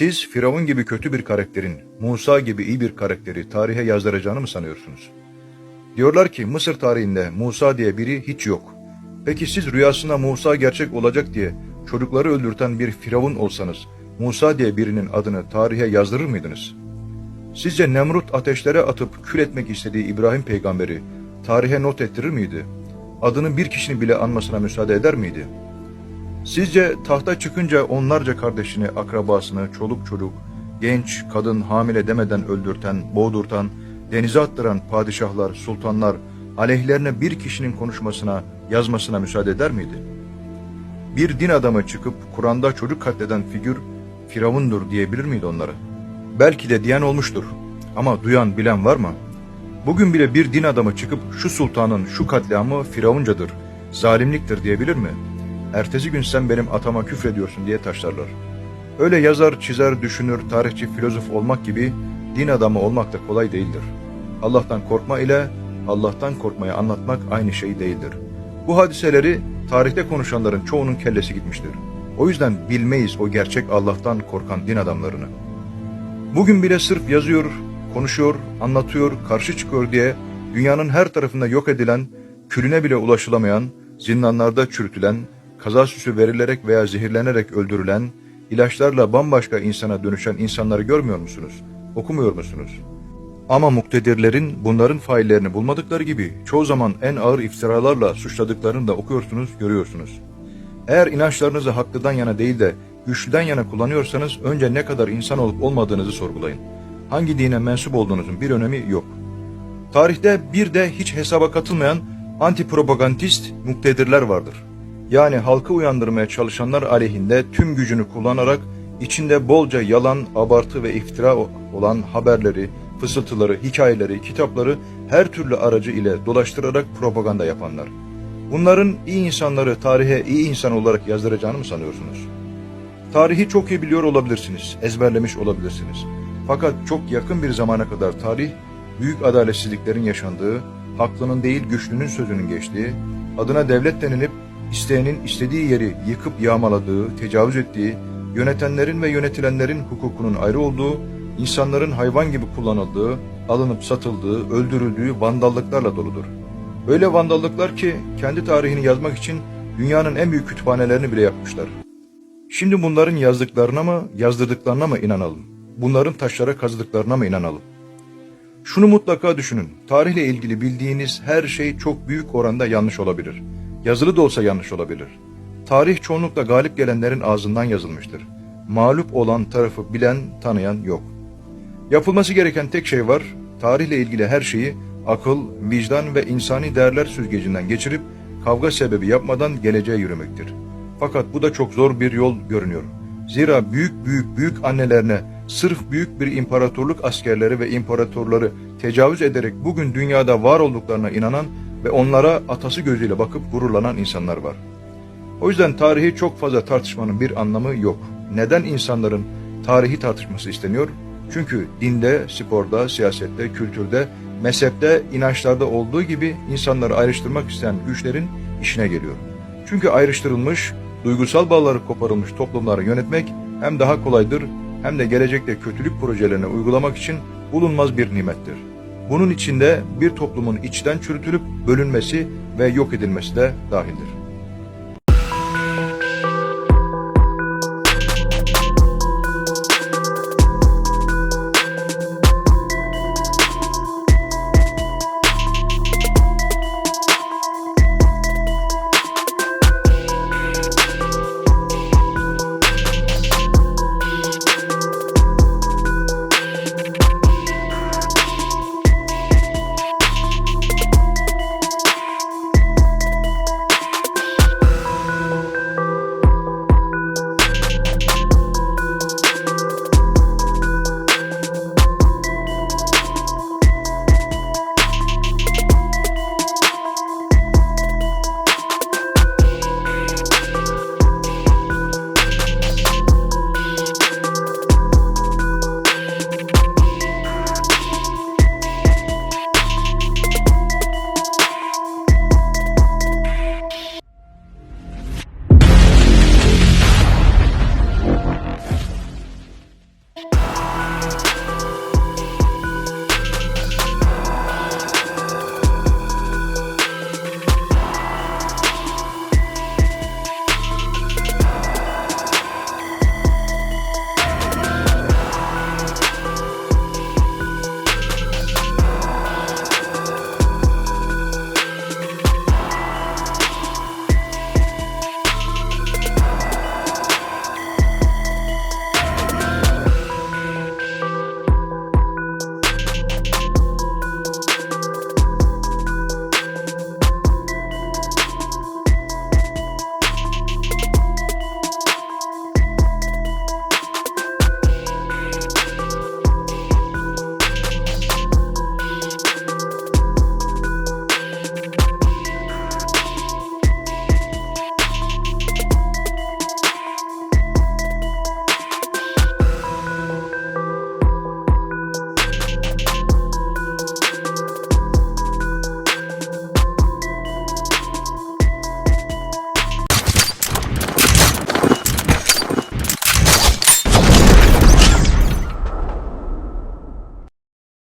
Siz Firavun gibi kötü bir karakterin, Musa gibi iyi bir karakteri tarihe yazdıracağını mı sanıyorsunuz? Diyorlar ki Mısır tarihinde Musa diye biri hiç yok. Peki siz rüyasında Musa gerçek olacak diye çocukları öldürten bir Firavun olsanız, Musa diye birinin adını tarihe yazdırır mıydınız? Sizce Nemrut ateşlere atıp kül etmek istediği İbrahim peygamberi tarihe not ettirir miydi? Adının bir kişinin bile anmasına müsaade eder miydi? Sizce tahta çıkınca onlarca kardeşini, akrabasını, çoluk çocuk, genç, kadın, hamile demeden öldürten, boğdurtan, denize attıran padişahlar, sultanlar, aleyhlerine bir kişinin konuşmasına, yazmasına müsaade eder miydi? Bir din adamı çıkıp Kur'an'da çocuk katleden figür Firavundur diyebilir miydi onlara? Belki de diyen olmuştur. Ama duyan, bilen var mı? Bugün bile bir din adamı çıkıp şu sultanın şu katliamı Firavuncadır, zalimliktir diyebilir mi? Ertesi gün sen benim atama küfrediyorsun diye taşlarlar. Öyle yazar, çizer, düşünür, tarihçi, filozof olmak gibi din adamı olmak da kolay değildir. Allah'tan korkma ile Allah'tan korkmayı anlatmak aynı şey değildir. Bu hadiseleri tarihte konuşanların çoğunun kellesi gitmiştir. O yüzden bilmeyiz o gerçek Allah'tan korkan din adamlarını. Bugün bile sırf yazıyor, konuşuyor, anlatıyor, karşı çıkıyor diye dünyanın her tarafında yok edilen, külüne bile ulaşılamayan, zindanlarda çürütülen, kaza süsü verilerek veya zehirlenerek öldürülen, ilaçlarla bambaşka insana dönüşen insanları görmüyor musunuz? Okumuyor musunuz? Ama muktedirlerin bunların faillerini bulmadıkları gibi çoğu zaman en ağır iftiralarla suçladıklarını da okuyorsunuz, görüyorsunuz. Eğer inançlarınızı haklıdan yana değil de güçlüden yana kullanıyorsanız önce ne kadar insan olup olmadığınızı sorgulayın. Hangi dine mensup olduğunuzun bir önemi yok. Tarihte bir de hiç hesaba katılmayan antipropagandist muktedirler vardır. Yani halkı uyandırmaya çalışanlar aleyhinde tüm gücünü kullanarak içinde bolca yalan, abartı ve iftira olan haberleri, fısıltıları, hikayeleri, kitapları her türlü aracı ile dolaştırarak propaganda yapanlar. Bunların iyi insanları tarihe iyi insan olarak yazdıracağını mı sanıyorsunuz? Tarihi çok iyi biliyor olabilirsiniz, ezberlemiş olabilirsiniz. Fakat çok yakın bir zamana kadar tarih, büyük adaletsizliklerin yaşandığı, haklının değil güçlünün sözünün geçtiği, adına devlet denilip isteyenin istediği yeri yıkıp yağmaladığı, tecavüz ettiği, yönetenlerin ve yönetilenlerin hukukunun ayrı olduğu, insanların hayvan gibi kullanıldığı, alınıp satıldığı, öldürüldüğü vandallıklarla doludur. Öyle vandallıklar ki kendi tarihini yazmak için dünyanın en büyük kütüphanelerini bile yapmışlar. Şimdi bunların yazdıklarına mı, yazdırdıklarına mı inanalım? Bunların taşlara kazıdıklarına mı inanalım? Şunu mutlaka düşünün. Tarihle ilgili bildiğiniz her şey çok büyük oranda yanlış olabilir. Yazılı da olsa yanlış olabilir. Tarih çoğunlukla galip gelenlerin ağzından yazılmıştır. Mağlup olan tarafı bilen, tanıyan yok. Yapılması gereken tek şey var, tarihle ilgili her şeyi akıl, vicdan ve insani değerler süzgecinden geçirip kavga sebebi yapmadan geleceğe yürümektir. Fakat bu da çok zor bir yol görünüyor. Zira büyük büyük büyük annelerine sırf büyük bir imparatorluk askerleri ve imparatorları tecavüz ederek bugün dünyada var olduklarına inanan ve onlara atası gözüyle bakıp gururlanan insanlar var. O yüzden tarihi çok fazla tartışmanın bir anlamı yok. Neden insanların tarihi tartışması isteniyor? Çünkü dinde, sporda, siyasette, kültürde, mezhepte, inançlarda olduğu gibi insanları ayrıştırmak isteyen güçlerin işine geliyor. Çünkü ayrıştırılmış, duygusal bağları koparılmış toplumları yönetmek hem daha kolaydır hem de gelecekte kötülük projelerini uygulamak için bulunmaz bir nimettir. Bunun içinde bir toplumun içten çürütülüp bölünmesi ve yok edilmesi de dahildir.